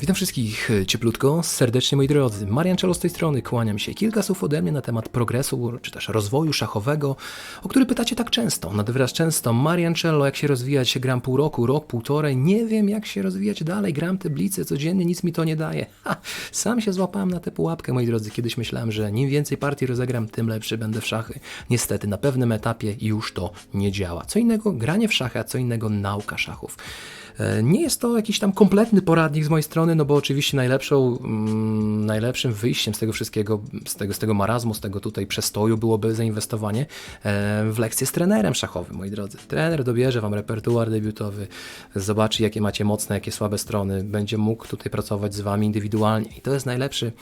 Witam wszystkich e, cieplutko, serdecznie moi drodzy. Marian Czelo z tej strony, kłaniam się. Kilka słów ode mnie na temat progresu, czy też rozwoju szachowego, o który pytacie tak często, nad wyraz często. Marian Cello, jak się rozwijać, gram pół roku, rok, półtorej, nie wiem jak się rozwijać dalej, gram te blice codziennie, nic mi to nie daje. Ha, sam się złapałem na tę pułapkę, moi drodzy. Kiedyś myślałem, że im więcej partii rozegram, tym lepszy będę w szachy. Niestety, na pewnym etapie już to nie działa. Co innego granie w szachy, a co innego nauka szachów. E, Nie jest to jakiś tam kompletny poradnik z mojej strony, no bo oczywiście najlepszą, mm, najlepszym wyjściem z tego wszystkiego, z tego, z tego marazmu, z tego tutaj przestoju byłoby zainwestowanie e, w lekcję z trenerem szachowym, moi drodzy. Trener dobierze Wam repertuar debiutowy, zobaczy jakie macie mocne, jakie słabe strony, będzie mógł tutaj pracować z Wami indywidualnie i to jest najlepszy,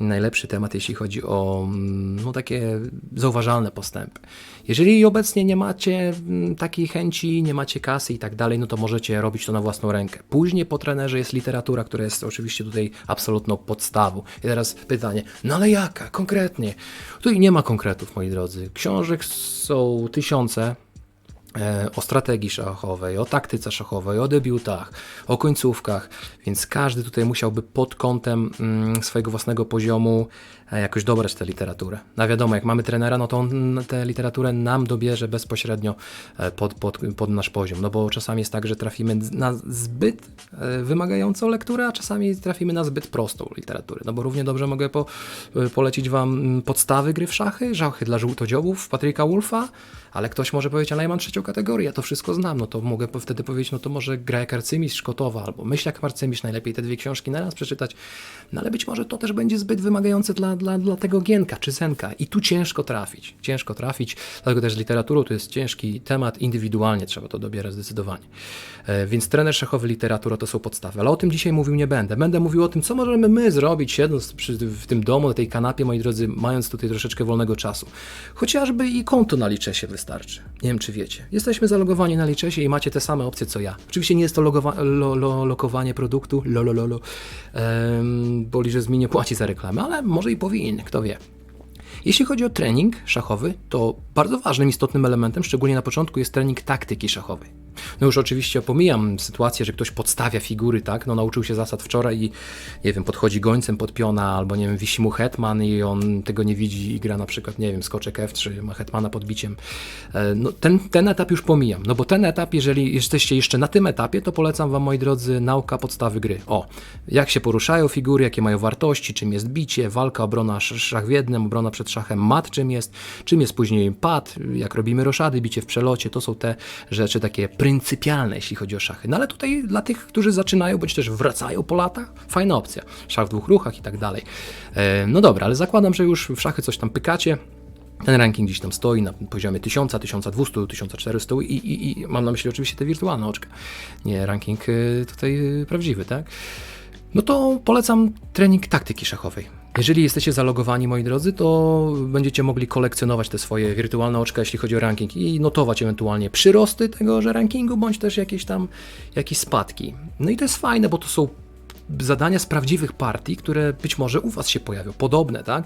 najlepszy temat, jeśli chodzi o mm, no, takie zauważalne postępy. Jeżeli obecnie nie macie mm, takiej chęci, nie macie kasy i tak dalej, no to możecie robić to na własną rękę. Później po trenerze jest literatura, która jest oczywiście tutaj absolutną podstawą. I teraz pytanie, no ale jaka konkretnie? Tutaj nie ma konkretów, moi drodzy. Książek są tysiące, o strategii szachowej, o taktyce szachowej, o debiutach, o końcówkach, więc każdy tutaj musiałby pod kątem mm, swojego własnego poziomu e, jakoś dobrać tę literaturę. No wiadomo, jak mamy trenera, no to on tę literaturę nam dobierze bezpośrednio e, pod, pod, pod nasz poziom, no bo czasami jest tak, że trafimy na zbyt e, wymagającą lekturę, a czasami trafimy na zbyt prostą literaturę, no bo równie dobrze mogę po, e, polecić Wam mm, podstawy gry w szachy, szachy dla żółtodziobów Patryka Wolfa, ale ktoś może powiedzieć, ale ja mam trzecią kategorię, ja to wszystko znam, no to mogę wtedy powiedzieć, no to może gra jak arcymistrz Kotowa, albo myśl jak arcymistrz, najlepiej te dwie książki naraz przeczytać, no ale być może to też będzie zbyt wymagające dla, dla, dla tego gienka czy zenka i tu ciężko trafić, ciężko trafić, dlatego też z literaturą to jest ciężki temat, indywidualnie trzeba to dobierać zdecydowanie. E, Więc trener szachowy, literatura to są podstawy, ale o tym dzisiaj mówił nie będę. Będę mówił o tym, co możemy my zrobić, siedząc przy, w tym domu, na tej kanapie, moi drodzy, mając tutaj troszeczkę wolnego czasu. Chociażby i konto na Liczesie wystarczy. Nie wiem, czy wiecie. Jesteśmy zalogowani na Liczesie i macie te same opcje, co ja. Oczywiście nie jest to logowa- lo, lo, lokowanie produktu, lo, lo, lo, lo, mi nie płaci za reklamę, ale może i powinien, kto wie. Jeśli chodzi o trening szachowy, to bardzo ważnym, istotnym elementem, szczególnie na początku, jest trening taktyki szachowej. No już oczywiście pomijam sytuację, że ktoś podstawia figury, tak? No nauczył się zasad wczoraj i nie wiem, podchodzi gońcem pod piona, albo nie wiem, wisi mu hetman i on tego nie widzi i gra na przykład, nie wiem, skoczek F3, ma hetmana pod biciem. E, No ten, ten etap już pomijam, no bo ten etap, jeżeli jesteście jeszcze na tym etapie, to polecam Wam, moi drodzy, nauka podstawy gry. O, jak się poruszają figury, jakie mają wartości, czym jest bicie, walka, obrona, sz- szach w jednym, obrona przed szachem, mat czym jest, czym jest później pad, jak robimy roszady, bicie w przelocie, to są te rzeczy takie pryncypialne, jeśli chodzi o szachy. No ale tutaj dla tych, którzy zaczynają, bądź też wracają po latach, fajna opcja. Szach w dwóch ruchach i tak dalej. E, No dobra, ale zakładam, że już w szachy coś tam pykacie. Ten ranking gdzieś tam stoi na poziomie 1000, 1200, 1400 i, i, i mam na myśli oczywiście te wirtualne oczka, nie ranking y, tutaj y, prawdziwy, tak? No to polecam trening taktyki szachowej. Jeżeli jesteście zalogowani, moi drodzy, to będziecie mogli kolekcjonować te swoje wirtualne oczka, jeśli chodzi o ranking i notować ewentualnie przyrosty tegoże rankingu, bądź też jakieś tam jakieś spadki. No i to jest fajne, bo to są zadania z prawdziwych partii, które być może u Was się pojawią, podobne, tak?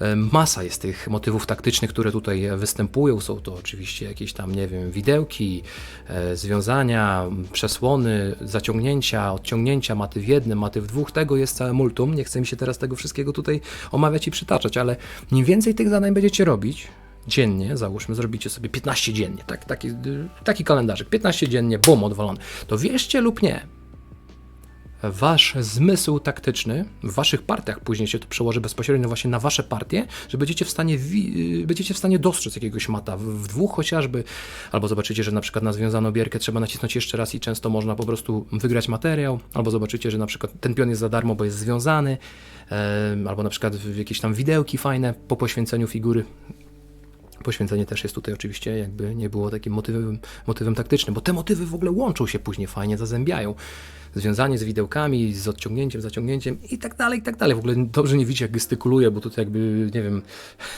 E, Masa jest tych motywów taktycznych, które tutaj występują. Są to oczywiście jakieś tam, nie wiem, widełki, e, związania, przesłony, zaciągnięcia, odciągnięcia, maty w jednym, maty w dwóch. Tego jest całe multum. Nie chcę mi się teraz tego wszystkiego tutaj omawiać i przytaczać, ale im więcej tych zadań będziecie robić, dziennie, załóżmy, zrobicie sobie 15 dziennie, tak, taki, taki kalendarzyk, 15 dziennie, bum, odwalony, to wierzcie lub nie, wasz zmysł taktyczny w waszych partiach, później się to przełoży bezpośrednio właśnie na wasze partie, że będziecie w stanie, y, będziecie w stanie dostrzec jakiegoś mata w, dwóch chociażby, albo zobaczycie, że na przykład na związaną bierkę trzeba nacisnąć jeszcze raz i często można po prostu wygrać materiał, albo zobaczycie, że na przykład ten pion jest za darmo, bo jest związany, albo na przykład jakieś tam widełki fajne po poświęceniu figury Poświęcenie też jest tutaj oczywiście jakby nie było takim motywem, motywem taktycznym, bo te motywy w ogóle łączą się później fajnie, zazębiają. Związanie z widełkami, z odciągnięciem, zaciągnięciem i tak dalej, i tak dalej. W ogóle dobrze nie widzicie, jak gestykuluję, bo tutaj jakby, nie wiem,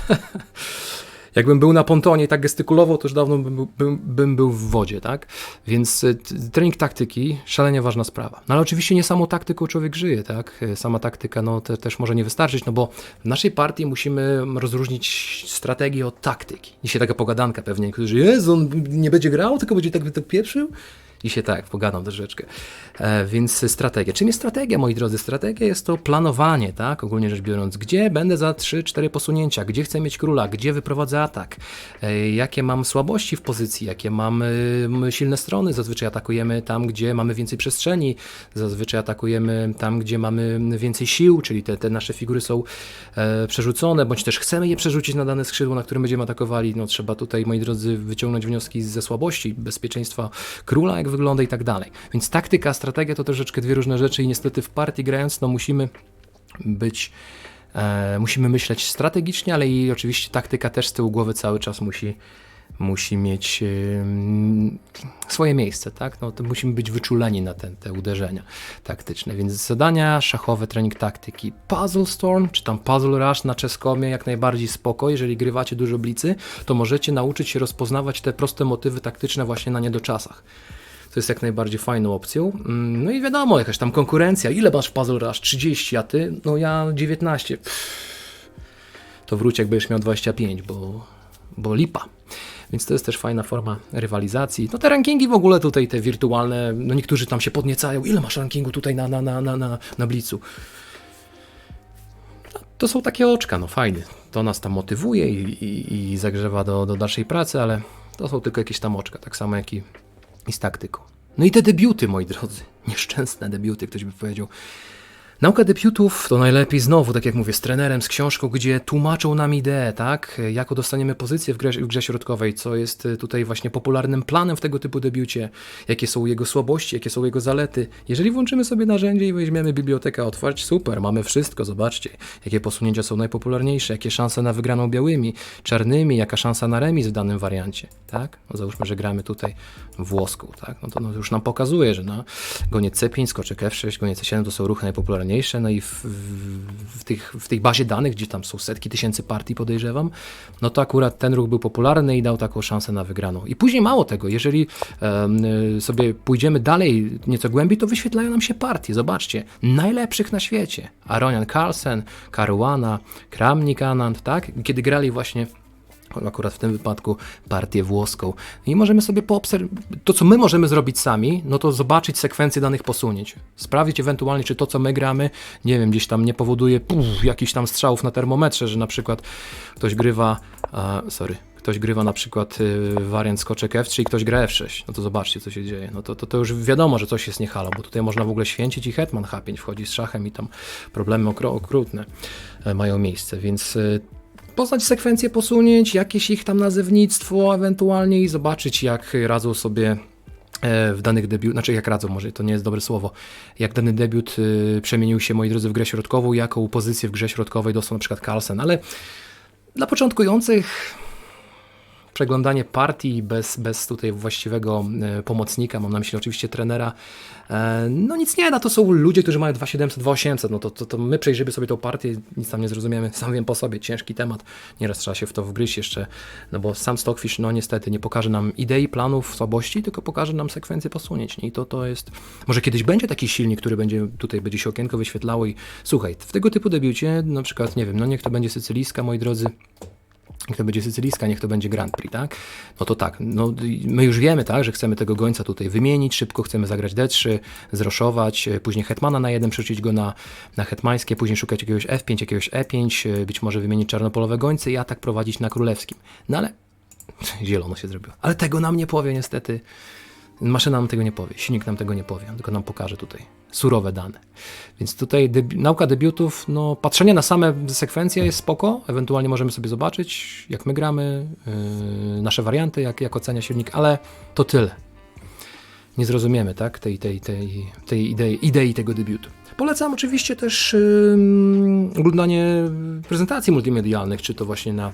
jakbym był na pontonie i tak gestykulował, to już dawno bym, bym, bym był w wodzie, tak? Więc t- trening taktyki, szalenie ważna sprawa. No ale oczywiście nie samą taktyką człowiek żyje, tak? Y, Sama taktyka, no te, też może nie wystarczyć, no bo w naszej partii musimy rozróżnić strategię od taktyki. Dzisiaj taka pogadanka pewnie, niektórzy, Jezu, on nie będzie grał, tylko będzie tak, tak pieprzył. Dzisiaj tak, pogadam troszeczkę. E, więc strategia. Czym jest strategia, moi drodzy? Strategia jest to planowanie, tak? Ogólnie rzecz biorąc, gdzie będę za 3-4 posunięcia, gdzie chcę mieć króla, gdzie wyprowadzę atak, e, jakie mam słabości w pozycji, jakie mam silne strony. Zazwyczaj atakujemy tam, gdzie mamy więcej przestrzeni, zazwyczaj atakujemy tam, gdzie mamy więcej sił, czyli te, te nasze figury są e, przerzucone, bądź też chcemy je przerzucić na dane skrzydło, na którym będziemy atakowali. No trzeba tutaj, moi drodzy, wyciągnąć wnioski ze słabości, bezpieczeństwa króla, jak wygląda i tak dalej. Więc taktyka, strategia to troszeczkę dwie różne rzeczy i niestety w partii grając, no musimy być, e, musimy myśleć strategicznie, ale i oczywiście taktyka też z tyłu głowy cały czas musi, musi mieć swoje miejsce, tak? No, to musimy być wyczuleni na ten, te uderzenia taktyczne, więc zadania szachowe, trening taktyki, Puzzle Storm, czy tam Puzzle Rush na czeskomie jak najbardziej spoko, jeżeli grywacie dużo blicy, to możecie nauczyć się rozpoznawać te proste motywy taktyczne właśnie na niedoczasach. To jest jak najbardziej fajną opcją. Mm, No i wiadomo, jakaś tam konkurencja. Ile masz Puzzle Rush? 30, a ty? No ja 19. Pff. To wróć jak będziesz miał 25, bo, bo lipa. Więc to jest też fajna forma rywalizacji. No te rankingi w ogóle tutaj, te wirtualne, no niektórzy tam się podniecają. Ile masz rankingu tutaj na, na, na, na, na, na Blicu? No, To są takie oczka, no fajnie. To nas tam motywuje i, i, i zagrzewa do, do dalszej pracy, ale to są tylko jakieś tam oczka, tak samo jak i i z taktyką. No i te debiuty, moi drodzy. Nieszczęsne debiuty, ktoś by powiedział. Nauka debiutów to najlepiej znowu, tak jak mówię, z trenerem, z książką, gdzie tłumaczą nam ideę, tak? Jaką dostaniemy pozycję w grze, w grze środkowej, co jest y, tutaj właśnie popularnym planem w tego typu debiucie, jakie są jego słabości, jakie są jego zalety. Jeżeli włączymy sobie narzędzie i weźmiemy bibliotekę otwarć, super, mamy wszystko, zobaczcie, jakie posunięcia są najpopularniejsze, jakie szanse na wygraną białymi, czarnymi, jaka szansa na remis w danym wariancie, tak? No załóżmy, że gramy tutaj włoską, tak? No to no, już nam pokazuje, że no, goniec C5, skoczek F6, goniec C7 to są ruchy najpopularniejsze, no i w, w, w, tych, w tej bazie danych, gdzie tam są setki tysięcy partii, podejrzewam, no to akurat ten ruch był popularny i dał taką szansę na wygraną. I później mało tego, jeżeli y, sobie pójdziemy dalej, nieco głębiej, to wyświetlają nam się partie, zobaczcie, najlepszych na świecie. Aronian Carlsen, Caruana, Kramnik Anand, tak? Kiedy grali właśnie akurat w tym wypadku partię włoską. I możemy sobie poobserwować, to co my możemy zrobić sami, no to zobaczyć sekwencję danych posunięć. Sprawdzić ewentualnie, czy to co my gramy, nie wiem, gdzieś tam nie powoduje puf, jakichś tam strzałów na termometrze, że na przykład ktoś grywa, a, sorry, ktoś grywa na przykład y, wariant skoczek F3 i ktoś gra F6, no to zobaczcie co się dzieje. No to, to, to już wiadomo, że coś jest nie halo, bo tutaj można w ogóle święcić i hetman H5 wchodzi z szachem i tam problemy okrutne e, mają miejsce, więc y, poznać sekwencję posunięć, jakieś ich tam nazewnictwo ewentualnie i zobaczyć jak radzą sobie e, w danych debiut, znaczy jak radzą, może to nie jest dobre słowo, jak dany debiut y, przemienił się, moi drodzy, w grę środkową, jaką pozycję w grze środkowej dostał na przykład Carlsen, ale dla początkujących przeglądanie partii bez, bez tutaj właściwego e, pomocnika, mam na myśli oczywiście trenera, e, no nic nie da, to są ludzie, którzy mają 2700, 2800, no to, to, to my przejrzymy sobie tą partię, nic tam nie zrozumiemy, sam wiem po sobie, ciężki temat, nieraz trzeba się w to wgryźć jeszcze, no bo sam Stockfish, no niestety nie pokaże nam idei, planów, słabości, tylko pokaże nam sekwencję posunięć. Nie? i to, to jest, może kiedyś będzie taki silnik, który będzie, tutaj będzie się okienko wyświetlało i słuchaj, w tego typu debiucie, na przykład, nie wiem, no niech to będzie sycylijska, moi drodzy, Niech to będzie sycylijska, niech to będzie Grand Prix, tak? No to tak, no, my już wiemy, tak, że chcemy tego gońca tutaj wymienić, szybko chcemy zagrać D3, zroszować, e, później hetmana na jeden, przerzucić go na, na hetmańskie, później szukać jakiegoś F5, jakiegoś E5, e, być może wymienić czarnopolowe gońce i atak prowadzić na królewskim. No ale zielono się zrobiło. Ale tego nam nie powie niestety. Maszyna nam tego nie powie, silnik nam tego nie powie, tylko nam pokaże tutaj surowe dane. Więc tutaj debi nauka debiutów, no patrzenie na same sekwencje jest spoko, ewentualnie możemy sobie zobaczyć, jak my gramy, yy, nasze warianty, jak, jak ocenia silnik, ale to tyle. Nie zrozumiemy, tak, tej, tej, tej, tej idei, idei tego debiutu. Polecam oczywiście też yy, oglądanie prezentacji multimedialnych, czy to właśnie na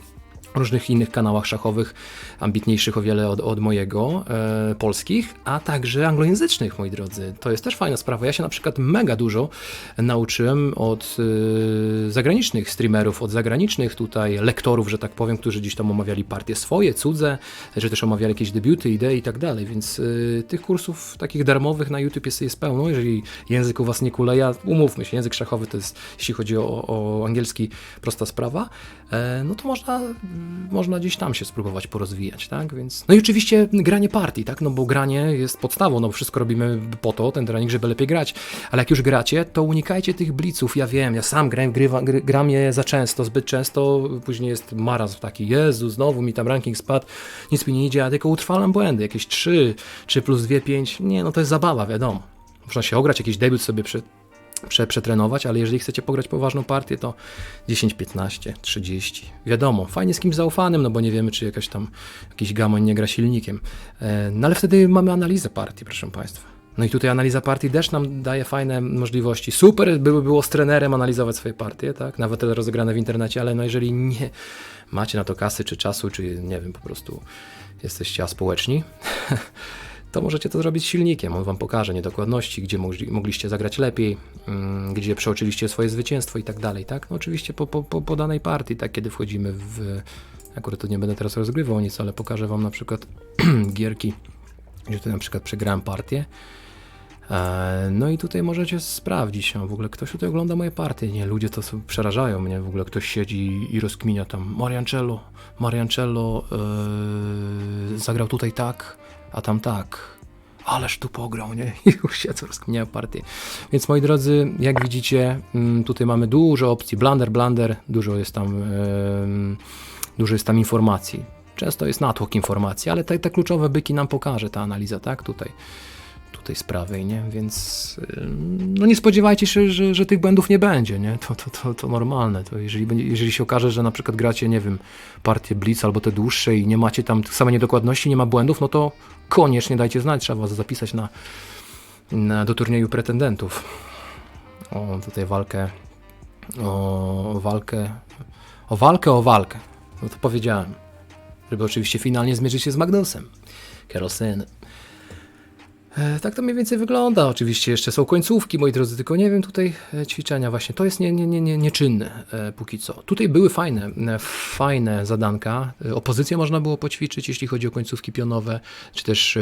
różnych innych kanałach szachowych, ambitniejszych o wiele od, od mojego, e, polskich, a także anglojęzycznych, moi drodzy. To jest też fajna sprawa. Ja się na przykład mega dużo nauczyłem od e, zagranicznych streamerów, od zagranicznych tutaj lektorów, że tak powiem, którzy gdzieś tam omawiali partie swoje, cudze, że też omawiali jakieś debiuty, idee i tak dalej, więc e, tych kursów takich darmowych na YouTube jest, jest pełno. Jeżeli język u Was nie kuleja, umówmy się, język szachowy to jest, jeśli chodzi o, o angielski, prosta sprawa, e, no to można można gdzieś tam się spróbować porozwijać, tak? Więc... No i oczywiście granie partii, tak? No bo granie jest podstawą, no wszystko robimy po to, ten trening, żeby lepiej grać, ale jak już gracie, to unikajcie tych bliców, ja wiem, ja sam gram, gry, gram je za często, zbyt często, później jest marazm taki, Jezu, znowu mi tam ranking spadł, nic mi nie idzie, a tylko utrwalam błędy, jakieś 3, 3 plus 2, 5, nie, no to jest zabawa, wiadomo. Można się ograć, jakiś debiut sobie przy, prze, przetrenować, ale jeżeli chcecie pograć poważną partię, to 10, 15, 30. Wiadomo, fajnie z kimś zaufanym, no bo nie wiemy, czy jakaś tam jakiś gamoń nie gra silnikiem. E, No ale wtedy mamy analizę partii, proszę Państwa. No i tutaj analiza partii też nam daje fajne możliwości. Super by było z trenerem analizować swoje partie, tak? Nawet te rozegrane w internecie, ale no jeżeli nie macie na to kasy, czy czasu, czy nie wiem, po prostu jesteście aspołeczni, to możecie to zrobić silnikiem. On wam pokaże niedokładności, gdzie mogli, mogliście zagrać lepiej, mm, gdzie przeoczyliście swoje zwycięstwo i tak dalej, tak? No oczywiście po, po, po, danej partii, tak, kiedy wchodzimy w... Akurat tu nie będę teraz rozgrywał nic, ale pokażę wam na przykład gierki, gdzie tutaj na przykład przegrałem partię. E, No i tutaj możecie sprawdzić, a w ogóle ktoś tutaj ogląda moje partie, nie, ludzie to przerażają mnie, w ogóle ktoś siedzi i rozkminia tam Mariancello, Mariancello e, zagrał tutaj tak, a tam tak, ależ tu pograł, nie, już się co rozkminiają partię. Więc moi drodzy, jak widzicie, mm, tutaj mamy dużo opcji, blunder, blunder, dużo jest tam, em, dużo jest tam informacji. Często jest natłok informacji, ale te, te kluczowe byki nam pokaże ta analiza, tak, tutaj tutaj z prawej, nie? Więc ym, no nie spodziewajcie się, że, że tych błędów nie będzie, nie? To, to, to, to normalne. To jeżeli, jeżeli się okaże, że na przykład gracie, nie wiem, partię Blitz albo te dłuższe i nie macie tam tych niedokładności, nie ma błędów, no to koniecznie dajcie znać, trzeba was zapisać na, na, do turnieju pretendentów. O, tutaj walkę, o walkę, o walkę, o walkę. No to powiedziałem. Żeby oczywiście finalnie zmierzyć się z Magnusem. Kerosyn. E, Tak to mniej więcej wygląda. Oczywiście jeszcze są końcówki, moi drodzy, tylko nie wiem tutaj e, ćwiczenia właśnie. To jest nie, nie, nie, nie, nieczynne e, póki co. Tutaj były fajne, fajne zadanka. Opozycję można było poćwiczyć, jeśli chodzi o końcówki pionowe, czy też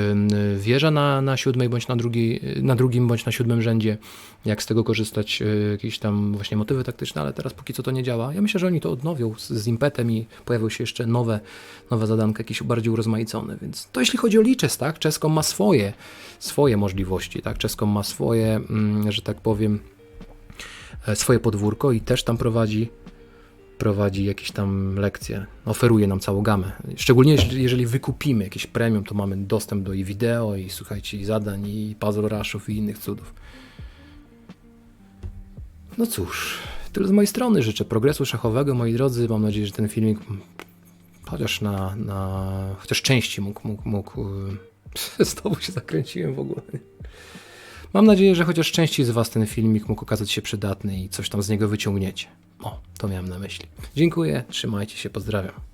wieża na, na siódmej bądź na, drugiej, e, na drugim bądź na siódmym rzędzie. Jak z tego korzystać, jakieś tam właśnie motywy taktyczne, ale teraz póki co to nie działa. Ja myślę, że oni to odnowią z, z impetem i pojawią się jeszcze nowe, nowe zadanka, jakieś bardziej urozmaicone. Więc to jeśli chodzi o liczes, tak? Czeskom ma swoje, swoje możliwości, tak? Czeskom ma swoje, mm, że tak powiem, e, swoje podwórko i też tam prowadzi prowadzi jakieś tam lekcje, oferuje nam całą gamę. Szczególnie jeżeli- wykupimy jakieś premium, to mamy dostęp do i wideo, i słuchajcie, i zadań, i puzzle rushów, i innych cudów. No cóż, tyle z mojej strony. Życzę progresu szachowego, moi drodzy. Mam nadzieję, że ten filmik chociaż na, na chociaż części mógł, mógł, mógł yy, znowu się zakręciłem w ogóle. Mam nadzieję, że chociaż części z Was ten filmik mógł okazać się przydatny i coś tam z niego wyciągniecie. O, to miałem na myśli. Dziękuję, trzymajcie się, pozdrawiam.